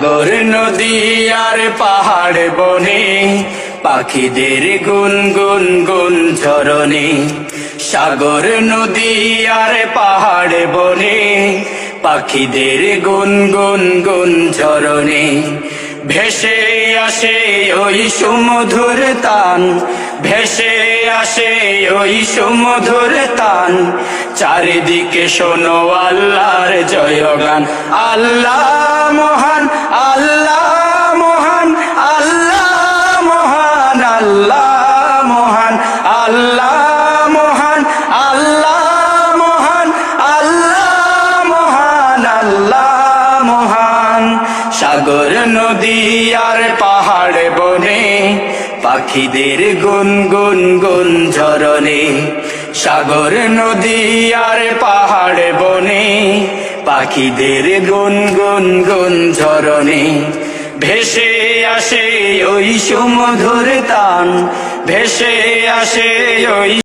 সাগর নদী আর পাহাড় বনে, পাখিদের গুন গুন গুন ঝরণে সাগর নদী আর পাহাড় বনে, পাখিদের গুন গুন গুন ঝরণে ভেসে আসে ওই সুমধুর তান, ভেসে আসে ওই সুমধুর তান। চারিদিকে শোনো আল্লাহর জয়গান, আল্লাহ মহান আল্লাহ মহান আল্লাহ মহান আল্লাহ মহান আল্লাহ মহান আল্লাহ মহান। সাগর, নদী আর পাহাড় বনে, পাখিদের গুন গুন গুন ঝরনে। সাগর, নদী আর পাহাড় বনে, পাখিদের গুন গুন গুন ঝরনে। ভেসে আসে ওই সুমধুর তান ভেসে আসে ওই